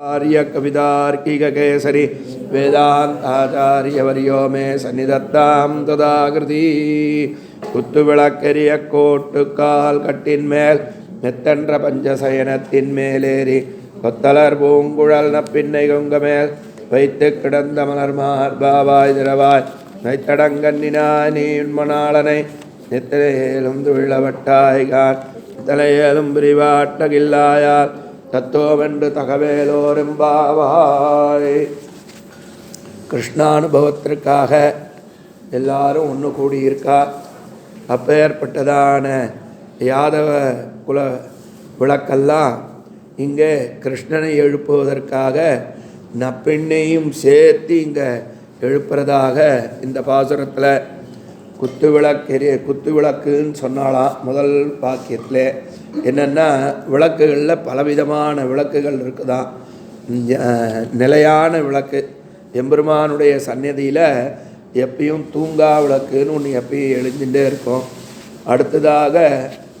आर्य कवितार्किककेसरि வேதாந்தாச்சாரியவரியோ மே சந்நிதத்தாம் ததாகிருதி குத்துவிளக்கெரிய கோட்டுக்கால் கட்டின் மேல் மெத்தன்ற பஞ்சசயனத்தின் மேலேறி கொத்தலர் பூங்குழல் நப்பின்னை கொங்க மேல் வைத்து கிடந்த மலர் மார்பாவாய் திரவாய் வைத்தடங்கண்ணினாய் நீ உண்மனாளனை நித்திரையிலும் துள்ளவட்டாய்கான் தலையேலும் விரிவாட்டகில்லாயால் தத்துவமென்று தகவேலோரும்பாவாய். கிருஷ்ணானுபவத்திற்காக எல்லாரும் ஒன்று கூடியிருக்கா? அப்பேற்பட்டதான யாதவ குல விளக்கெல்லாம் இங்கே கிருஷ்ணனை எழுப்புவதற்காக நப்பெண்ணையும் சேர்த்து இங்கே எழுப்புறதாக இந்த பாசுரத்தில் குத்து விளக்கெரிய குத்து விளக்குன்னு சொன்னாலாம் முதல் பாக்கியத்தில். என்னென்னா விளக்குகளில் பலவிதமான விளக்குகள் இருக்குதான். நிலையான விளக்கு. எம்பெருமானுடைய சந்நிதியில் எப்பயும் தூங்கா விளக்குன்னு ஒன்று எப்பயும் எழுஞ்சுட்டே இருக்கும். அடுத்ததாக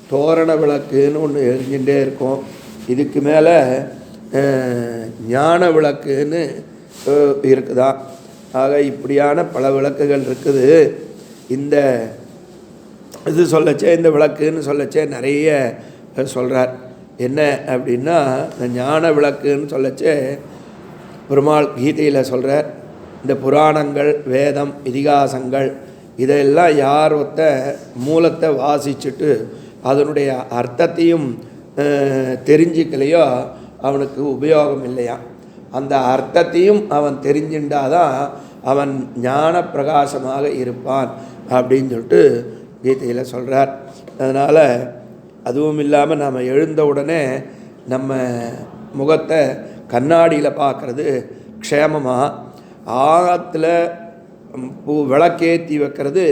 தோரண விளக்குன்னு ஒன்று எரிஞ்சுட்டே இருக்கும். இதுக்கு மேலே ஞான விளக்குன்னு அஹ், ஆக இப்படியான பல விளக்குகள் இருக்குது. இந்த இது சொல்லச்சே இந்த விளக்குன்னு சொல்லச்சே நிறைய சொல்கிறார் என்ன அப்படின்னா இந்த ஞான விளக்குன்னு சொல்லச்சு பெருமாள் கீதையில் சொல்கிறார் இந்த புராணங்கள் வேதம் இதிகாசங்கள் இதெல்லாம் யார் ஒத்த மூலத்தை வாசிச்சுட்டு அதனுடைய அர்த்தத்தையும் தெரிஞ்சிக்கலையோ அவனுக்கு உபயோகம் இல்லையா? அந்த அர்த்தத்தையும் அவன் தெரிஞ்சுட்டாதான் அவன் ஞான பிரகாசமாக இருப்பான் அப்படின்னு சொல்லிட்டு கீதையில் சொல்கிறார் அதனால் அதுவும் இல்லாமல் நாம் எழுந்த உடனே நம்ம முகத்தை கண்ணாடியில் பார்க்குறது க்ஷேமமாக ஆகத்தில் பூ விளக்கேற்றி வைக்கிறது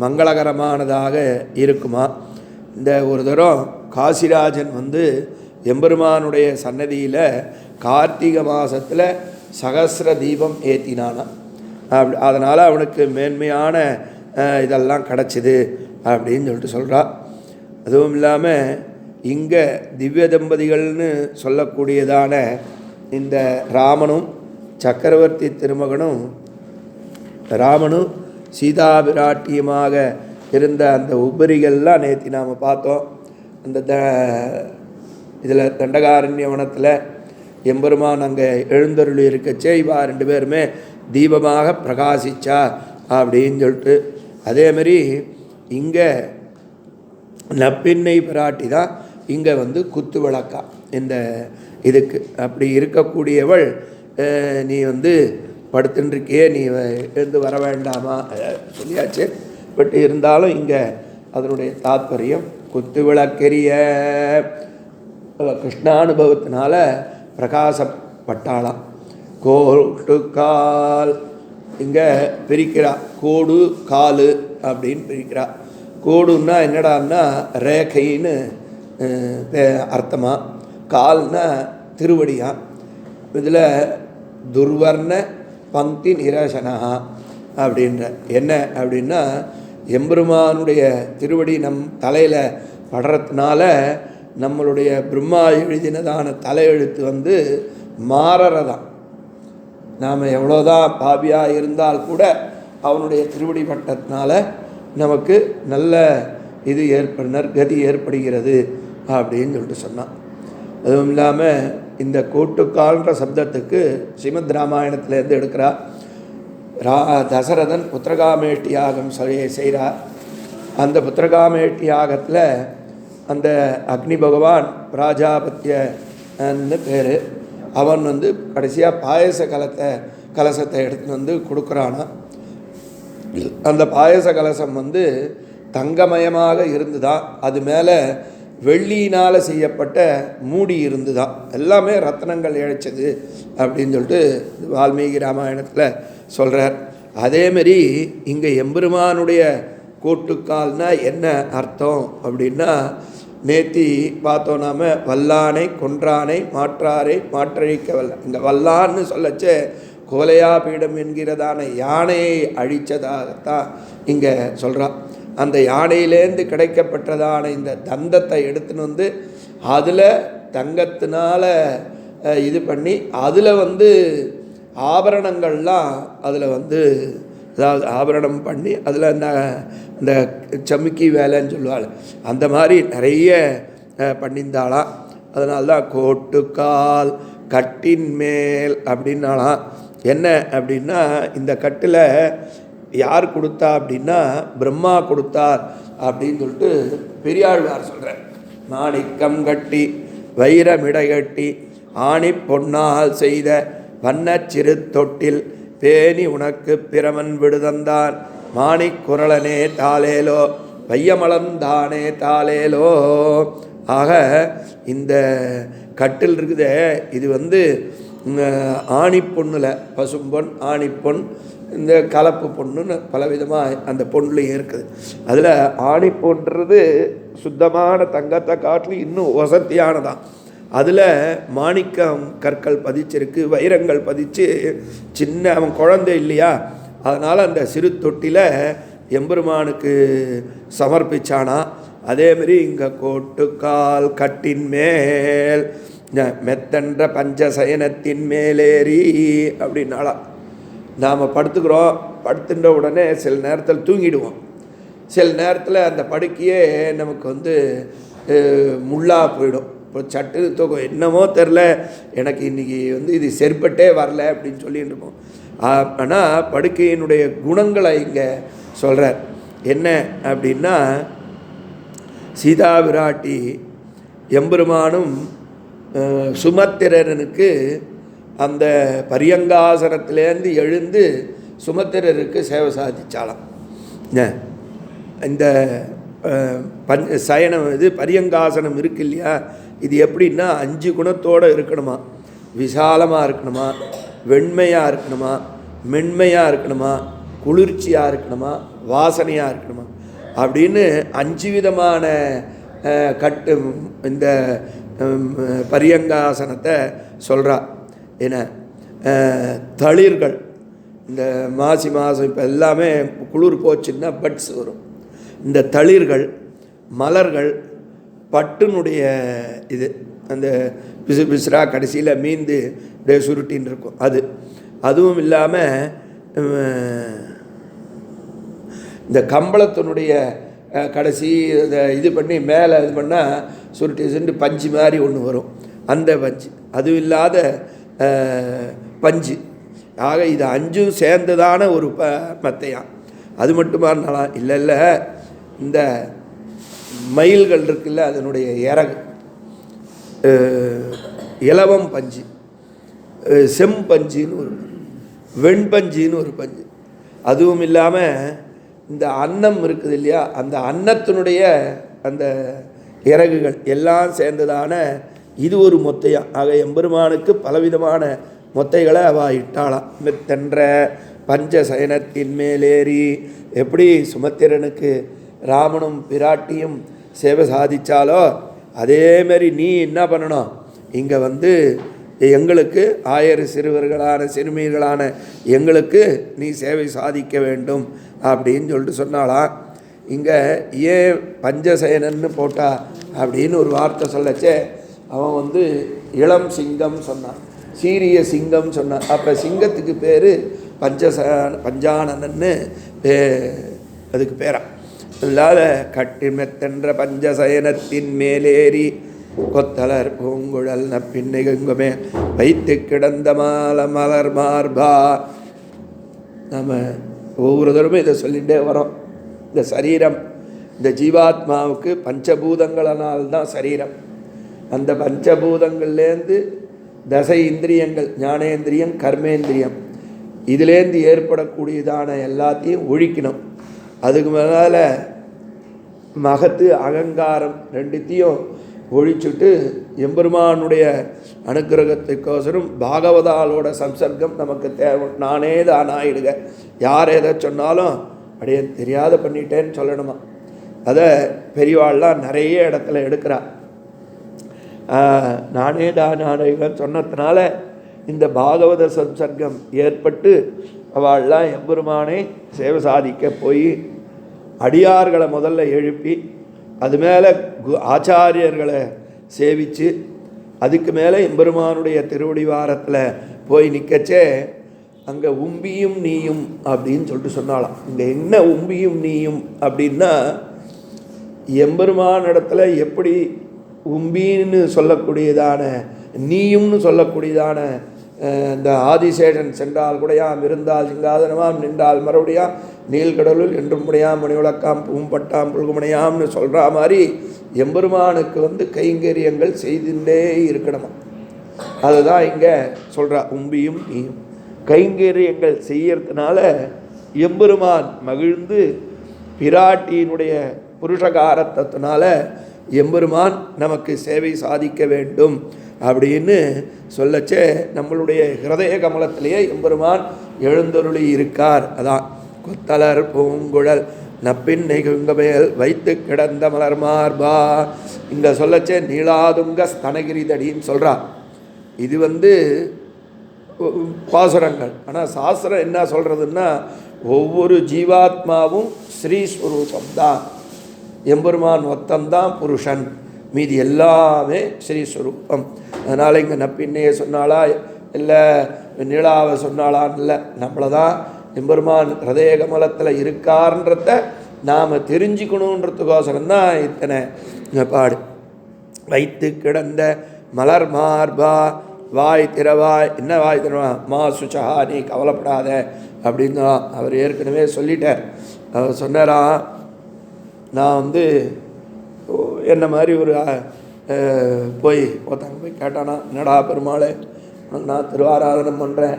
மங்களகரமானதாக இருக்குமா? இந்த ஒரு தரம் காசிராஜன் வந்து எம்பெருமானுடைய சன்னதியில் கார்த்திகை மாதத்தில் சகசிர தீபம் ஏற்றினானான் அப் அதனால் அவனுக்கு மேன்மையான இதெல்லாம் கிடச்சிது அப்படின்னு சொல்லிட்டு சொல்கிறா அதுவும் இல்லாமல் இங்கே திவ்ய தம்பதிகள்னு சொல்லக்கூடியதான இந்த ராமனும் சக்கரவர்த்தி திருமகனும் ராமனும் சீதா பிராட்டியமாக இருந்த அந்த உபரிகள்லாம் நேற்று நாம் பார்த்தோம். அந்த த இதில் தண்டகாரண்யவனத்தில் எம்பெருமான் அங்கே எழுந்தருள் இருக்கச்சே இவா ரெண்டு பேருமே தீபமாக பிரகாசிச்சா அப்படின்னு சொல்லிட்டு. அதேமாரி இங்கே நப்பின்னை பிராட்டி தான் இங்கே வந்து குத்து விளக்கா. இந்த இதுக்கு அப்படி இருக்கக்கூடியவள் நீ வந்து படுத்துட்டுருக்கியே நீ வ- எழுந்து வர வேண்டாமா? சொல்லியாச்சு. பட் இருந்தாலும் இங்கே அதனுடைய தாத்பரியம் குத்து விளக்கெரிய. கிருஷ்ணானுபவத்தினால பிரகாசப்பட்டாளாம். கோட்டு கால் இங்கே பிரிக்கிறா. கோடு காலு அப்படின்னு பிரிக்கிறா. கோடுன்னா என்னடான்னா ரேகைன்னு அர்த்தமாக கால்னா திருவடியா? இதில் துர்வர்ண பங்கி நிராசனா அப்படின்ற. என்ன அப்படின்னா எம்பெருமானுடைய திருவடி நம் தலையில் படுறதுனால நம்மளுடைய பிரம்மா எழுதினதான தலையெழுத்து வந்து மாறறதான் நாம் எவ்வளோதான் பாபியாக இருந்தால் கூட அவனுடைய திருவடி பட்டத்தினால நமக்கு நல்ல இது ஏற்படுனர் கதி ஏற்படுகிறது அப்படின்னு சொல்லிட்டு சொன்னான். அதுவும் இல்லாமல் இந்த கூட்டுக்கால்ன்ற சப்தத்துக்கு ஸ்ரீமத் ராமாயணத்திலேருந்து எடுக்கிறா. ரா தசரதன் புத்திரகாமேட்டி யாகம் செய்கிறார் அந்த புத்திரகாமேட்டி யாகத்தில் அந்த அக்னி பகவான் பிராஜாபத்தியன்னு பேர். அவன் வந்து கடைசியாக பாயச கலத்தை கலசத்தை எடுத்துன்னு வந்து கொடுக்குறானா. அந்த பாயச கலசம் வந்து தங்கமயமாக இருந்துதான் அது மேலே வெள்ளியினால் செய்யப்பட்ட மூடி இருந்துதான் எல்லாமே ரத்னங்கள் இழைச்சது அப்படின்னு சொல்லிட்டு வால்மீகி ராமாயணத்தில் சொல்கிறார் அதேமாரி இங்கே எம்பெருமானுடைய கோட்டுக்கால்னா என்ன அர்த்தம் அப்படின்னா நேத்தி பார்த்தோம் நாம் வல்லானை கொன்றானை மாற்றாரை மாற்றழிக்க வல்ல இங்கே வல்லான்னு சொல்லச்சே கோலையா பீடம் என்கிறதான யானையை அழித்ததாகத்தான் இங்கே சொல்கிறான் அந்த யானையிலேருந்து கிடைக்கப்பட்டதான இந்த தந்தத்தை எடுத்துன்னு வந்து அதில் தங்கத்தினால இது பண்ணி அதில் வந்து ஆபரணங்கள்லாம் அதில் வந்து அதாவது ஆபரணம் பண்ணி அதில் இந்த இந்த சமுக்கி வேலைன்னு சொல்லுவாள். அந்த மாதிரி நிறைய பண்ணியிருந்தாளாம். அதனால்தான் கோட்டுக்கால் கட்டின் மேல் அப்படின்னாலாம் என்ன அப்படின்னா இந்த கட்டில் யார் கொடுத்தா அப்படின்னா பிரம்மா கொடுத்தார் அப்படின்னு சொல்லிட்டு பெரியாழ்வார் சொல்கிறார் மாணிக்கம் கட்டி வைரமிடை கட்டி ஆணி பொன்னால் செய்த வண்ண சிறு தொட்டில் பேணி உனக்கு பிரமன் விடுதந்தான் மாணிக் குரலனே தாளேலோ வையமளந்தானே தாளேலோ. ஆக இந்த கட்டில் இருக்குதே இது வந்து ஆணி பொண்ணில் பசும்பொன் ஆணிப்பொன் இந்த கலப்பு பொண்ணுன்னு பலவிதமாக அந்த பொண்ணுலையும் இருக்குது. அதில் ஆணிப்பொன்றது சுத்தமான தங்கத்தை காட்டிலும் இன்னும் வசதியானதான் அதில் மாணிக்கம் கற்கள் பதிச்சிருக்கு வைரங்கள் பதிச்சு சின்ன அவன் குழந்தை இல்லையா? அதனால் அந்த சிறு தொட்டில எம்பெருமானுக்கு சமர்ப்பிச்சானா. அதேமாரி இங்கே கோட்டுக்கால் கட்டின் மேல் மெத்தன்ற பஞ்சசயனத்தின் மேலேறி அப்படின்னாலாம் நாம் படுத்துக்கிறோம் படுத்துட்ட உடனே சில நேரத்தில் தூங்கிடுவோம். சில நேரத்தில் அந்த படுக்கையே நமக்கு வந்து முள்ளாக போயிடும். இப்போ சட்டு தூக்கம் என்னமோ தெரில எனக்கு இன்றைக்கி வந்து இது செருப்பட்டே வரல அப்படின்னு சொல்லிட்டு இருப்போம். ஆனால் படுக்கையினுடைய குணங்களை இங்கே சொல்கிறார் என்ன அப்படின்னா சீதா விராட்டி எம்பெருமானும் சுமத்திரனுக்கு அந்த பரியங்காசனத்திலேருந்து எழுந்து சுமத்திரருக்கு சேவை சாதிச்சாலாம் இந்த பஞ்ச சயனம் இது பரியங்காசனம் இருக்கு இல்லையா? இது எப்படின்னா அஞ்சு குணத்தோடு இருக்கணுமா? விசாலமாக இருக்கணுமா? வெண்மையாக இருக்கணுமா? மென்மையாக இருக்கணுமா? குளிர்ச்சியாக இருக்கணுமா? வாசனையாக இருக்கணுமா? அப்படின்னு அஞ்சு விதமான கட்டு இந்த பரியங்காசனத்தை சொல்கிறா என்ன? தளிர்கள். இந்த மாசி மாதம் இப்போ எல்லாமே குளிர் போச்சுன்னா பட்ஸ் வரும். இந்த தளிர்கள் மலர்கள் பட்டுனுடைய இது அந்த பிசு பிசுரா கடைசியில் மீந்து அப்படியே சுருட்டின்னு இருக்கும். அது அதுவும் இல்லாமல் இந்த கம்பளத்தினுடைய கடைசி இது பண்ணி மேலே இது பண்ணால் சுருட்டி சுருண்டு பஞ்சு மாதிரி ஒன்று வரும். அந்த பஞ்சு. அதுவும் இல்லாத பஞ்சு. ஆக இது அஞ்சும் சேர்ந்ததான ஒரு ப மத்தையான் அது மட்டுமா இருந்தாலும் இல்லை இல்லை. இந்த மயில்கள் இருக்குல்ல அதனுடைய இறகு. இலவம் பஞ்சு. செம்பஞ்சின்னு ஒரு வெண்பஞ்சின்னு ஒரு பஞ்சு. அதுவும் இல்லாமல் இந்த அன்னம் இருக்குது இல்லையா? அந்த அன்னத்தினுடைய அந்த இறகுகள் எல்லாம் சேர்ந்ததான இது ஒரு மொத்தையா? ஆக எம்பெருமானுக்கு பலவிதமான மொத்தைகளை அவ இட்டாளாம் மெத்தென்ற பஞ்சசயனத்தின் மேலேறி எப்படி சுமத்திரனுக்கு ராமனும் பிராட்டியும் சேவை சாதித்தாலோ அதேமாரி நீ என்ன பண்ணணும்? இங்கே வந்து எங்களுக்கு ஆயர் சிறுவர்களான சிறுமியர்களான எங்களுக்கு நீ சேவை சாதிக்க வேண்டும். அப்படின்னு சொல்லிட்டு சொன்னாலாம் இங்கே ஏன் பஞ்சசயனன்னு போட்டா அப்படின்னு ஒரு வார்த்தை சொல்லச்சே. அவன் வந்து இளம் சிங்கம் சொன்னான். சீரிய சிங்கம் சொன்னான். அப்போ சிங்கத்துக்கு பேர் பஞ்சச பஞ்சானனன்னு பே அதுக்கு பேரா. இல்லாத கட்டிமெத்தென்ற பஞ்சசயனத்தின் மேலேறி கொத்தலர் பூங்குழல் நப்பின்னைகுமே வைத்து கிடந்த மால மலர் மார்பா. நம்ம ஒவ்வொரு தடவை இதை சொல்லிகிட்டே வரோம். இந்த சரீரம் இந்த ஜீவாத்மாவுக்கு பஞ்சபூதங்களினால் தான் சரீரம். அந்த பஞ்சபூதங்கள்லேருந்து தசை இந்திரியங்கள் ஞானேந்திரியம் கர்மேந்திரியம் இதுலேருந்து ஏற்படக்கூடியதான எல்லாத்தையும் ஒழிக்கணும். அதுக்கு மேலே மகத்து அகங்காரம் ரெண்டுத்தையும் ஒழிச்சுட்டு எம்பெருமானுடைய அனுக்கிரகத்துக்கோசரம் பாகவதாலோட சம்சர்க்கம் நமக்கு தேவை. நானே தான் ஆயிடுங்க யார் எதை சொன்னாலும் அப்படியே தெரியாத பண்ணிட்டேன்னு சொல்லணுமா? அதை பெரியவாள்லாம் நிறைய இடத்துல எடுக்கிறார் நானே தான் ஆணைகன்னு சொன்னதுனால இந்த பாகவத சம்சர்க்கம் ஏற்பட்டு அவள்லாம் எம்பெருமானை சேவை சாதிக்க போய் அடியார்களை முதல்ல எழுப்பி அது மேலே கு ஆச்சாரியர்களை சேவித்து அதுக்கு மேலே எம்பெருமானுடைய திருவடிவாரத்தில் போய் நிற்கச்சே அங்கே உம்பியும் நீயும் அப்படின்னு சொல்லிட்டு சொன்னாலாம் இங்கே என்ன உம்பியும் நீயும் அப்படின்னா எம்பெருமான இடத்துல எப்படி உம்பின்னு சொல்லக்கூடியதான நீயும்னு சொல்லக்கூடியதான இந்த ஆதிசேஷன் சென்றால் குடையாம் இருந்தால் சிங்காதனமாம் நின்றால் மறுபடியாம் நீள்கடலுள் என்றும் முடியாம் மணிவிளக்காம் பூம்பட்டாம் புல்குமணியாம்னு சொல்கிற மாதிரி எம்பெருமானுக்கு வந்து கைங்கரியங்கள் செய்துட்டே இருக்கணுமா? அதுதான் இங்கே சொல்கிறா உம்பியும் நீயும். கைங்கரியங்கள் செய்யறதுனால எம்பெருமான் மகிழ்ந்து பிராட்டியினுடைய புருஷகாரத்தினால எம்பெருமான் நமக்கு சேவை சாதிக்க வேண்டும். அப்படின்னு சொல்லச்சே நம்மளுடைய ஹிருதய கமலத்திலேயே எம்பெருமான் எழுந்தருளி இருக்கார். அதான் கொத்தலர் பூங்குழல் நப்பின் நெகுங்கமேல் வைத்து கிடந்த மலர் மார்பா. இங்கே சொல்லச்சே நீளாதுங்க ஸ்தனகிரிதடின்னு சொல்கிறார் இது வந்து பாசுரங்கள். ஆனால் சாஸ்திரம் என்ன சொல்கிறதுன்னா ஒவ்வொரு ஜீவாத்மாவும் ஸ்ரீஸ்வரூபம் தான் எம்பெருமான் ஒத்தந்தான் புருஷன். மீதி எல்லாமே ஸ்ரீஸ்வரூபம் அதனால் இங்கே நப்பின்னையை சொன்னாலா இல்லை நீளாவை சொன்னாலான்னு இல்லை. நம்மளை தான் எம்பெருமான் ஹதய கமலத்தில் இருக்கார்ன்றத நாம் தெரிஞ்சுக்கணுன்றதுக்கோசரம் தான் இத்தனை பாடு வைத்து கிடந்த மலர் மார்பா வாய் திறவாய் என்ன வாய் திறவா? மா சுச்சா நீ கவலைப்படாத அப்படின்னு அவர் ஏற்கனவே சொல்லிட்டார். அவர் சொன்னாரா நான் வந்து என்ன மாதிரி ஒரு போய் ஒருத்தங்க போய் கேட்டானா என்னடா பெருமாளே நான் திருவாராதனம் பண்ணுறேன்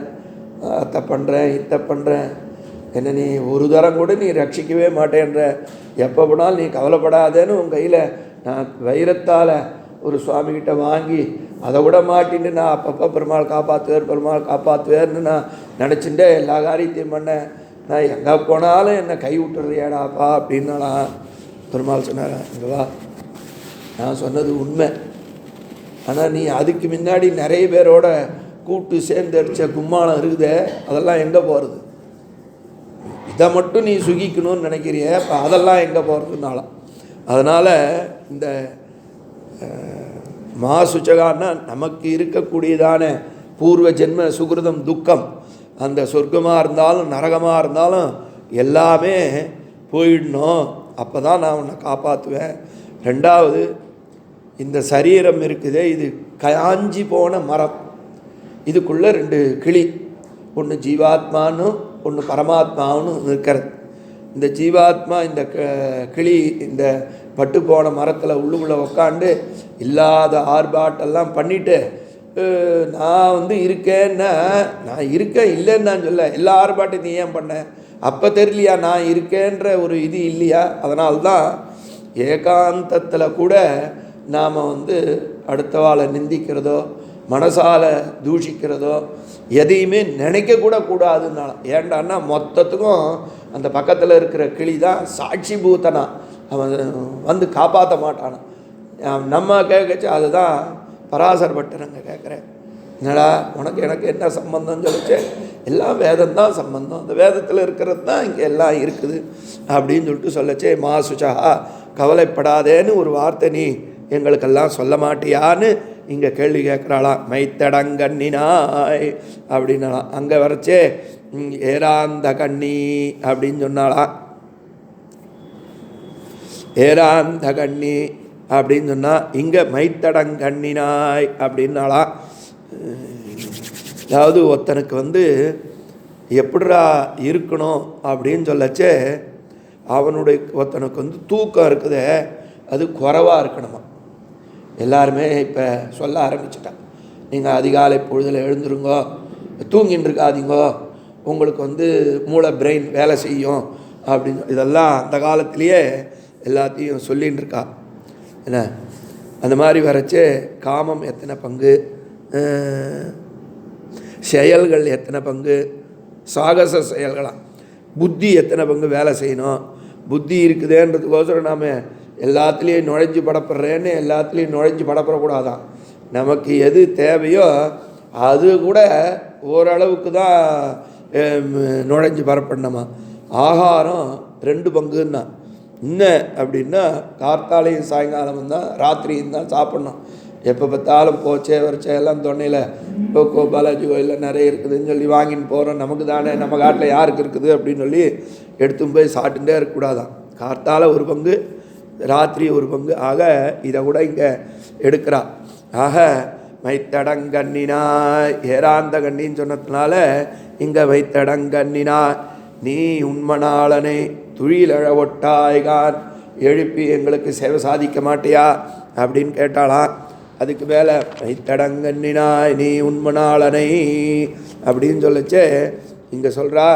அத்தை பண்ணுறேன் இத்தை பண்ணுறேன் என்ன நீ ஒரு தரம் கூட நீ ரட்சிக்கவே மாட்டேன்ற. எப்போ போனாலும் நீ கவலைப்படாதேன்னு உன் கையில் நான் வைரத்தால் ஒரு சுவாமிகிட்ட வாங்கி அதை விட மாட்டின்னு நான் அப்பப்போ பெருமாள் காப்பாற்றுவேர் பெருமாள் காப்பாற்றுவேர்னு நான் நினச்சிட்டே எல்லா காரியத்தையும் பண்ணேன். நான் எங்கே போனாலும் என்னை கை விட்டுறியாடாப்பா அப்படின்னாலாம் பெருமாள் சொன்னார். இங்கே வா. நான் சொன்னது உண்மை. ஆனால் நீ அதுக்கு முன்னாடி நிறைய பேரோட கூட்டு சேர்ந்தடிச்ச கும்மாளம் இருக்குதே அதெல்லாம் எங்கே போகிறது இதை மட்டும் நீ சுகிக்கணும்னு நினைக்கிறிய இப்போ அதெல்லாம் எங்கே போகிறதுனால அதனால் இந்த மா சுச்சகான்னா நமக்கு இருக்கக்கூடியதான பூர்வ ஜென்ம சுகிருதம் துக்கம். அந்த சொர்க்கமாக இருந்தாலும் நரகமாக இருந்தாலும் எல்லாமே போயிடணும். அப்போ தான் நான் உன்னை காப்பாற்றுவேன் ரெண்டாவது இந்த சரீரம் இருக்குதே இது காஞ்சி போன மரம். இதுக்குள்ளே ரெண்டு கிளி ஒன்று ஜீவாத்மானும் ஒன்று பரமாத்மான்னு இருக்கிறது. இந்த ஜீவாத்மா இந்த க- கிளி இந்த பட்டு போன மரத்தில் உள்ளுக்குள்ளே உக்காண்டு இல்லாத ஆர்ப்பாட்டெல்லாம் பண்ணிவிட்டு நான் வந்து இருக்கேன்னா நான் இருக்கேன் இல்லைன்னு நான் சொல்ல எல்லா ஆர்ப்பாட்டையும் நீ ஏன் பண்ண? அப்போ தெரியலையா நான் இருக்கேன்ற ஒரு இது இல்லையா? அதனால்தான் ஏகாந்தத்தில் கூட நாம் வந்து அடுத்தவாளை நிந்திக்கிறதோ மனசால் தூஷிக்கிறதோ எதையுமே நினைக்கக்கூட கூடாதுன்னாலும் ஏண்டான்னா மொத்தத்துக்கும் அந்த பக்கத்தில் இருக்கிற கிளி தான் சாட்சி பூத்தனா அவன் வந்து காப்பாற்ற மாட்டானான் நம்ம கேட்கச்சு அதுதான் பராசர் அங்கே கேட்குறேன் என்னடா உனக்கு எனக்கு என்ன சம்பந்தம் சொல்லிச்சு? எல்லாம் வேதம் தான் சம்பந்தம். அந்த வேதத்தில் இருக்கிறது தான் இங்கே எல்லாம் இருக்குது அப்படின்னு சொல்லிட்டு சொல்லச்சே மா சுச்சா கவலைப்படாதேன்னு ஒரு வார்த்தை நீ எங்களுக்கெல்லாம் சொல்ல மாட்டியான்னு இங்கே கேள்வி கேட்குறாளாம். மைத்தடங்கண்ணினாய் அப்படின்னாலாம் அங்கே வரைச்சே ஏராந்த கண்ணி அப்படின்னு சொன்னாலாம் ஏராந்த கண்ணி அப்படின்னு சொன்னால் இங்கே மைத்தடங்கண்ணினாய் அப்படின்னாலாம் அதாவது ஒருத்தனுக்கு வந்து எப்படிடா இருக்கணும் அப்படின்னு சொல்லச்சே அவனுடைய ஒருத்தனுக்கு வந்து தூக்கம் இருக்குதே அது குறைவாக இருக்கணுமா எல்லாருமே இப்போ சொல்ல ஆரம்பிச்சிட்டான் நீங்கள் அதிகாலை பொழுதில் எழுந்துருங்கோ. தூங்கின்னு இருக்காதீங்கோ உங்களுக்கு வந்து மூளை பிரெயின் வேலை செய்யும் அப்படின்னு இதெல்லாம் அந்த காலத்திலேயே எல்லாத்தையும் சொல்லின்னு இருக்கா என்ன? அந்த மாதிரி வரைச்சு காமம் எத்தனை பங்கு? செயல்கள் எத்தனை பங்கு? சாகச செயல்களாம் புத்தி எத்தனை பங்கு வேலை செய்யணும்? புத்தி இருக்குதேன்றதுக்கோசரம் நாம் எல்லாத்துலேயும் நுழைஞ்சு படப்படுறேன்னு எல்லாத்துலேயும் நுழைஞ்சு படப்படக்கூடாதான். நமக்கு எது தேவையோ அது கூட ஓரளவுக்கு தான் நுழைஞ்சு பரப்படணுமா ஆகாரம் ரெண்டு பங்குன்னா. என்ன அப்படின்னா கார்த்தாலையும் சாயங்காலமும் தான் ராத்திரியும் தான் சாப்பிட்ணும். எப்போ பார்த்தாலும் போச்சே வரைச்சே எல்லாம் தொண்டையில் கோகோ பாலாஜி கோயிலில் நிறைய இருக்குதுன்னு சொல்லி வாங்கின்னு போகிறோம் நமக்கு தானே நம்ம காட்டில் யாருக்கு இருக்குது அப்படின்னு சொல்லி எடுத்துன்னு போய் சாப்பிட்டுட்டே இருக்கக்கூடாதான். கார்த்தால ஒரு பங்கு ராத்திரி ஒரு பங்கு. ஆக இதை கூட இங்கே எடுக்கிறார் ஆக மைத்தடங்கண்ணினாய் ஏராந்த கண்ணின்னு சொன்னதுனால இங்கே வைத்தடங்கண்ணினாய் நீ உண்மனாளனை துழிலழ ஒட்டாய்கான் எழுப்பி எங்களுக்கு சேவை சாதிக்க மாட்டியா? அப்படின்னு கேட்டாலாம் அதுக்கு மேலே வைத்தடங்கண்ணினாய் நீ உண்மனாளனை அப்படின்னு சொல்லிச்சு. இங்கே சொல்கிறா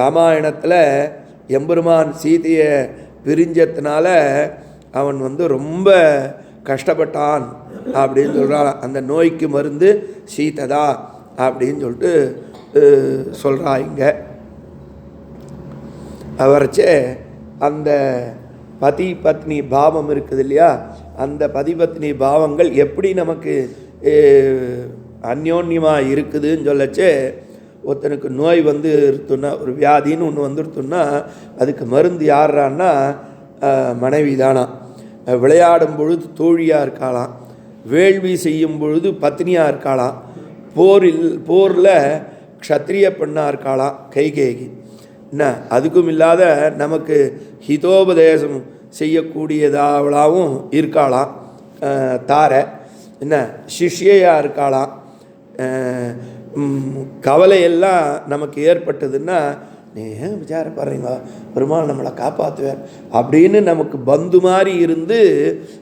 ராமாயணத்தில் எம்பெருமான் சீதையை பிரிஞ்சதுனால அவன் வந்து ரொம்ப கஷ்டப்பட்டான் அப்படின்னு சொல்கிறான் அந்த நோய்க்கு மருந்து சீததா அப்படின்னு சொல்லிட்டு சொல்கிறா இங்கே. அவரைச்சே அந்த பதி பத்னி பாவம் இருக்குது இல்லையா? அந்த பதி பத்னி பாவங்கள் எப்படி நமக்கு அந்யோன்யமாக இருக்குதுன்னு சொல்லச்சே ஒருத்தனுக்கு நோய் வந்து இருத்துன்னா ஒரு வியாதின்னு ஒன்று வந்துருத்துன்னா அதுக்கு மருந்து யாருறான்னா மனைவி தானா. விளையாடும் பொழுது தோழியாக இருக்காளாம். வேள்வி செய்யும் பொழுது பத்னியாக இருக்காளாம். போரில் போரில் க்ஷத்ரிய பெண்ணாக இருக்காளாம் கைகேகி. என்ன அதுக்கும் இல்லாத நமக்கு ஹிதோபதேசம் செய்யக்கூடியதாவளாவும் இருக்காளாம். தாரை. என்ன சிஷ்யையாக இருக்காளாம். கவலையெல்லாம் நமக்கு ஏற்பட்டதுன்னா நீ ஏன் விசாரப்படுறீங்க பெருமாள் நம்மளை காப்பாற்றுவேன் அப்படின்னு நமக்கு பந்து மாதிரி இருந்து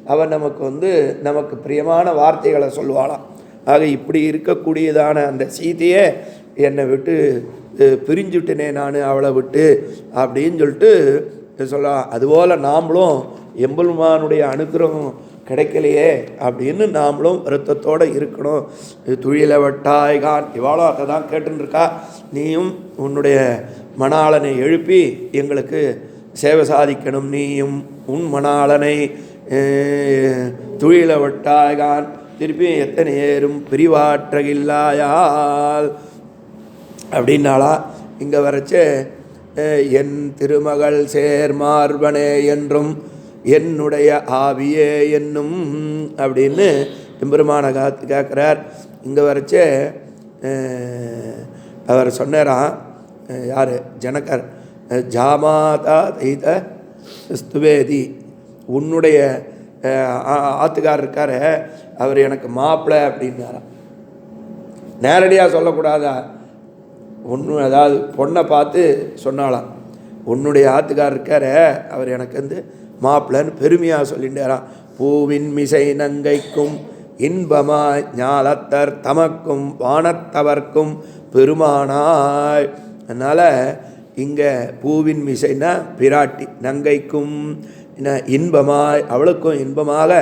அவன் நமக்கு வந்து நமக்கு பிரியமான வார்த்தைகளை சொல்லுவாளாம். ஆக இப்படி இருக்கக்கூடியதான அந்த சீதையை என்னை விட்டு பிரிஞ்சுட்டேனே நான் அவளை விட்டு அப்படின்னு சொல்லிட்டு சொல்லலாம் அதுபோல் நாமளும் எம்பெருமானுடைய அனுகிரகம் கிடைக்கலையே அப்படின்னு நாமளும் வருத்தத்தோடு இருக்கணும். துழில வட்டாய்கான் இவாளும் அதை தான் கேட்டுருக்கா நீயும் உன்னுடைய மணாளனை எழுப்பி எங்களுக்கு சேவை சாதிக்கணும். நீயும் உன் மணாளனை துழில வட்டாய்கான் திருப்பி எத்தனை ஏறும்? பிரிவாற்றகில்லாயால். அப்படின்னாலா இங்கே வரைச்சே என் திருமகள் சேர்மார்பனே என்றும் என்னுடைய ஆவியே என்னும் அப்படின்னு எம்பெருமான காத்து கேட்குறார் இங்கே வரைச்சே அவர் சொன்னாராம் யார்? ஜனகர். ஜாமாதா தைத ஸ்துவேதி. உன்னுடைய ஆத்துக்கார் இருக்கார் அவர் எனக்கு மாப்பிள்ளை அப்படின்னாராம். நேரடியாக சொல்லக்கூடாதா? ஒன்று அதாவது பொண்ணை பார்த்து சொன்னாலாம் உன்னுடைய ஆத்துக்கார் இருக்கார் அவர் எனக்கு வந்து மாப்பிள்ளன்னு பெருமையாக சொல்லிட்டாராம் பூவின் மிசை நங்கைக்கும் இன்பமாய் ஞாலத்தர் தமக்கும் வானத்தவர்க்கும் பெருமானாய். அதனால் இங்கே பூவின் மிசைன்னா பிராட்டி நங்கைக்கும் இன்பமாய் அவளுக்கும் இன்பமாக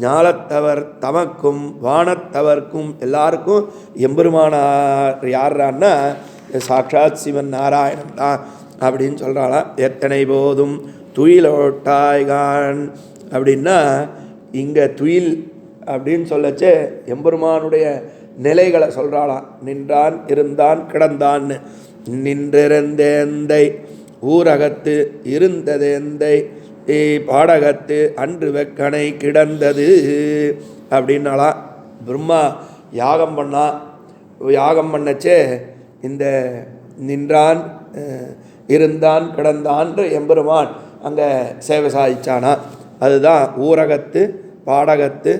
ஞாலத்தவர் தமக்கும் வானத்தவர்க்கும் எல்லாருக்கும் எம்பெருமானார் யார்றான்னா சாட்சாத் சிவன் நாராயணன் தான் அப்படின்னு சொல்கிறாளாம் எத்தனை போதும் துயிலோட்டாய்கான். அப்படின்னா இங்கே துயில் அப்படின்னு சொல்லச்சே எம்பெருமானுடைய நிலைகளை சொல்கிறாளாம் நின்றான் இருந்தான் கிடந்தான்னு நின்றிருந்தேந்தை ஊரகத்து இருந்ததேந்தை பாடகத்து அன்று வெக்கனை கிடந்தது அப்படின்னாலாம் பிரம்மா யாகம் பண்ணா யாகம் பண்ணச்சே இந்த நின்றான் இருந்தான் கிடந்தான்ற எம்பெருமான் அங்கே சேவை சாதிச்சானா? அதுதான் ஊரகத்து பாடகத்து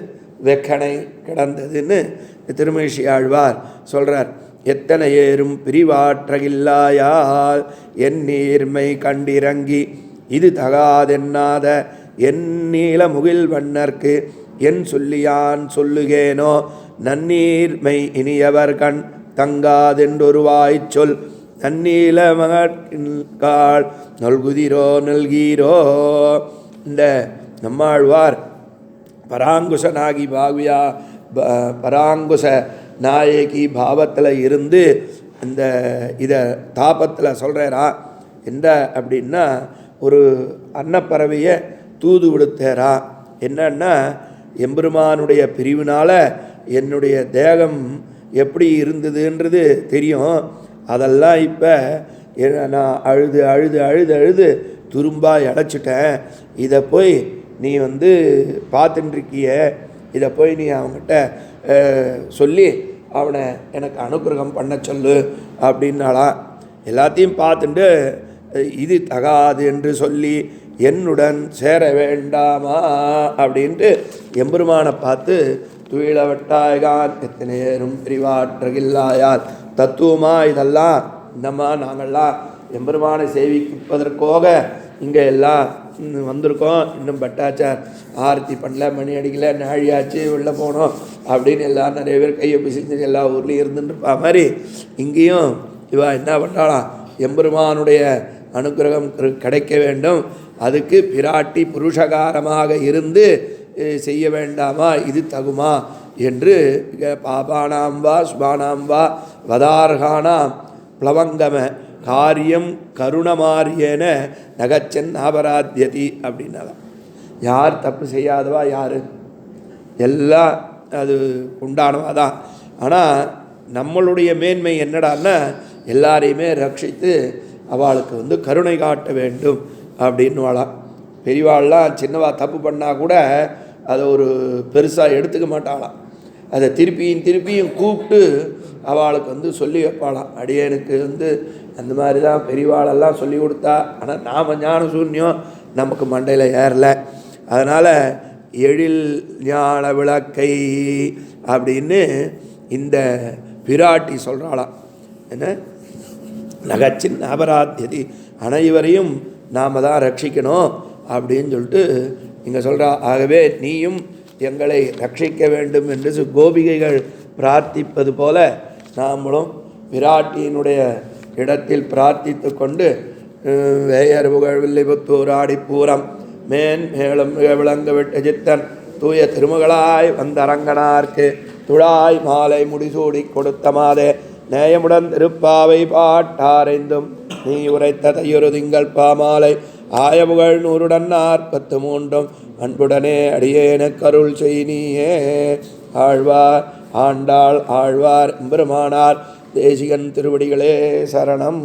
வெக்கனை கிடந்ததுன்னு திருமேஷி ஆழ்வார் சொல்கிறார் எத்தனை ஏறும் பிரிவாற்றகில்லாயால் என் நீர்மை கண்டிறங்கி இது தகாதென்னாத என் நீல முகில் வண்ணர்க்கு என் சொல்லியான் சொல்லுகேனோ? நன்னீர்மை இனியவர் கண் தங்காதென்றொருவாய்ச் சொல் நன்னீல மகாள் நல்குதிரோ நல்கீரோ. இந்த நம்மாழ்வார் பராங்குசனாகி பாவியா பராங்குச நாயகி பாவத்தில் இருந்து இந்த இதை தாபத்தில் சொல்கிறா என்ன அப்படின்னா ஒரு அன்னப்பறவையை தூது விடுத்தேரா? என்னன்னா எம்பெருமானுடைய பிரிவினால் என்னுடைய தேகம் எப்படி இருந்ததுன்றது தெரியும். அதெல்லாம் இப்போ நான் அழுது அழுது அழுது அழுது துரும்பாக இழைச்சிட்டேன் இதை போய் நீ வந்து பார்த்துட்டுருக்கிய இதை போய் நீ அவங்ககிட்ட சொல்லி அவனை எனக்கு அனுகிரகம் பண்ண சொல்லு அப்படின்னாலாம் எல்லாத்தையும் பார்த்துட்டு இது தகாது என்று சொல்லி என்னுடன் சேர வேண்டாமா அப்படின்ட்டு எம்பெருமானை பார்த்து துயிலவட்டாய்கான் எத்தனையேறும் பிரிவாற்றகில்லாயார் தத்துவமா இதெல்லாம் இந்தம்மா நாங்கள்லாம் எம்பெருமானை சேவிப்பதற்காக இங்கே எல்லாம் வந்திருக்கோம். இன்னும் பட்டாச்சார். ஆரத்தி பண்ணல மணி அடிக்கல நாழியாச்சு வெளில போனோம். அப்படின்னு எல்லாம் நிறைய பேர் கையை பிசிஞ்சு எல்லா ஊர்லேயும் இருந்துட்டு மாதிரி. இங்கேயும் இவா என்ன பண்ணாலாம் எம்பெருமானுடைய அனுக்கிரகம் கிடைக்க வேண்டும். அதுக்கு பிராட்டி புருஷகாரமாக இருந்து செய்ய வேண்டாமா? இது தகுமா? என்று பாபானாம் வா சுபானாம் வா வதார்கானாம் பிளவங்கம காரியம் கருணமாரியன நகச்சன் அபராத்தியதி அப்படின்னாலாம் யார் தப்பு செய்யாதவா யார்? எல்லாம் அது உண்டானவா தான் ஆனால் நம்மளுடைய மேன்மை என்னடான்னா எல்லாரையுமே ரட்சித்து அவளுக்கு வந்து கருணை காட்ட வேண்டும் அப்படின்னு வாழாம் பெரியவாள்லாம் சின்னவா தப்பு பண்ணால் கூட அதை ஒரு பெருசாக எடுத்துக்க மாட்டாளாம். அதை திருப்பியும் திருப்பியும் கூப்பிட்டு அவளுக்கு வந்து சொல்லி வைப்பாளாம். அடியனுக்கு வந்து அந்த மாதிரி தான் பெரியவாளெல்லாம் சொல்லி கொடுத்தா ஆனால் நாம் ஞான சூன்யம் நமக்கு மண்டையில் ஏறல. அதனால் எழில் ஞான விளக்கை அப்படின்னு இந்த பிராட்டி சொல்கிறாளாம் என்ன? நகச்சின் அபராத்தியதி அனைவரையும் நாம் தான் ரட்சிக்கணும் அப்படின்னு சொல்லிட்டு இங்கே சொல்கிறா ஆகவே நீயும் எங்களை ரட்சிக்க வேண்டும் என்று கோபிகைகள் பிரார்த்திப்பது போல நாமளும் விராட்டியினுடைய இடத்தில் பிரார்த்தித்து கொண்டு வேயர் புகழ் வில்லிபுத்தூர் ஆடிப்பூரம் மேன் மேலும் விளங்கு விட்டு சித்தன் தூய திருமகளாய் வந்தரங்கனார்க்கு துழாய் மாலை முடிசூடி கொடுத்த மாதே நேயமுடன் திருப்பாவை பாட்டாரைந்தும் நீ உரைத்த தையொரு திங்கள் பாமாலை ஆயமுகள் நூறுடன் நாற்பத்து மூன்றும் அன்புடனே அடியேன கருள் செய் நீயே. ஆழ்வார் ஆண்டாள் ஆழ்வார் பெருமானார் தேசிகன் திருவடிகளே சரணம்.